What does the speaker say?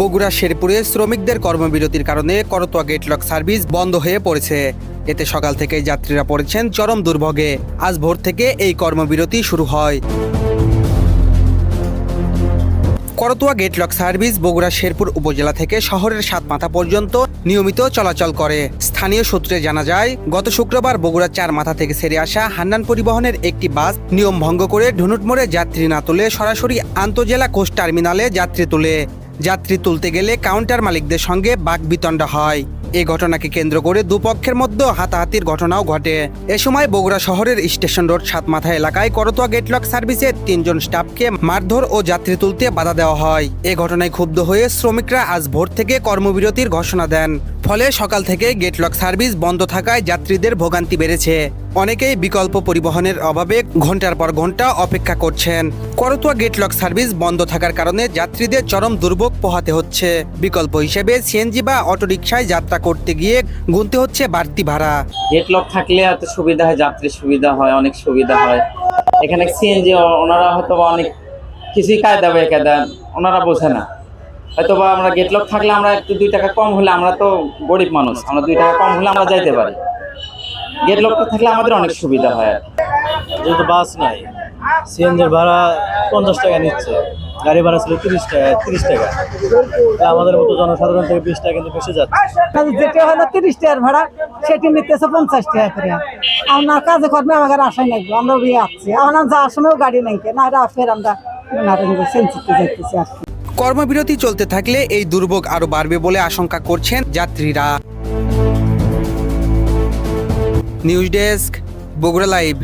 বগুড়া শেরপুরে শ্রমিকদের কর্মবিরতির কারণে করতোয়া গেটলক সার্ভিস বন্ধ হয়ে পড়েছে। এতে সকাল থেকেই যাত্রীরা পড়েছেন চরম দুর্ভোগে। আজ ভোর থেকে এই কর্মবিরতি শুরু হয়। Karatoya gate lock service Bogura Sherpur উপজেলা থেকে শহরের সাতমাথা পর্যন্ত নিয়মিত চলাচল করে। স্থানীয় সূত্রে জানা যায়, গত শুক্রবার বগুড়া চার মাথা থেকে সেরে আসা হান্নান পরিবহনের একটি বাস নিয়ম ভঙ্গ করে ধনুট মোড়ে যাত্রী না তুলে সরাসরি আন্তজেলা কোস্ট টার্মিনালে যাত্রী তুলে। যাত্রী তুলতে গেলে কাউন্টার মালিকদের সঙ্গে বাকবিতণ্ডা হয়। এ ঘটনাকে কেন্দ্র করে দুপক্ষের মধ্যে হাতাহাতির ঘটনাও ঘটে। এ সময় বগুড়া শহরের স্টেশন রোড সাতমাথা এলাকায় করতোয়া গেটলক সার্ভিসের তিনজন স্টাফকে মারধর ও যাত্রী তুলতে বাধা দেওয়া হয়। এ ঘটনায় ক্ষুব্ধ হয়ে শ্রমিকরা আজ ভোর থেকে কর্মবিরতির ঘোষণা দেন। ফলে সকাল থেকে গেটলক সার্ভিস বন্ধ থাকায় যাত্রীদের ভোগান্তি বেড়েছে। অনেকেই বিকল্প পরিবহনের অভাবে ঘণ্টার পর ঘণ্টা অপেক্ষা করছেন। করতোয়া গেটলক সার্ভিস বন্ধ থাকার কারণে যাত্রীদের চরম দুর্ভোগ পোহাতে হচ্ছে। বিকল্প হিসেবে সিএনজি বা অটোরিকশায় যাত্রা করতে গিয়ে গুনতে হচ্ছে বাড়তি ভাড়া। গেট লক থাকলে এত সুবিধা হয়, যাত্রীর সুবিধা হয়, অনেক সুবিধা হয়। এখানে সিএনজি, ওনারা হয়তো অনেক কিছুই কায়দা বে কায়দা ওনারা বোঝে না। হয়তো বা আমরা গেট লক থাকলে আমরা একটু দুই টাকা কম হলে আমরা তো গরিব মানুষ, আমরা দুই টাকা কম হলে আমরা যাইতে পারি। গেট লক থাকলে আমাদের অনেক সুবিধা হয় আর। যেহেতু বাস নাই সিএনজির ভাড়া পঞ্চাশ টাকা নিচ্ছে গাড়ি ভাড়া ছিল তিরিশ টাকা তিরিশ টাকা। আমাদের মতো জনসাধারণ থেকে বিশ টাকা কিন্তু বেশি যাচ্ছে। যেটা হলো তিরিশ টাকার ভাড়া সেটি নিতেছে পঞ্চাশ টাকা করে। আমরা কাজে কর্মে আমাদের আশাই নাকবো আমরা বিয়ে আসছি আমরা যাওয়ার সময়ও গাড়ি নাই না এটা ফের আমরা সেন্সিতে যাইতেছি আর কর্মবিরতি চলতে থাকলে এই দুর্ভোগ আরও বাড়বে বলে আশঙ্কা করছেন যাত্রীরা। News desk Bogura live.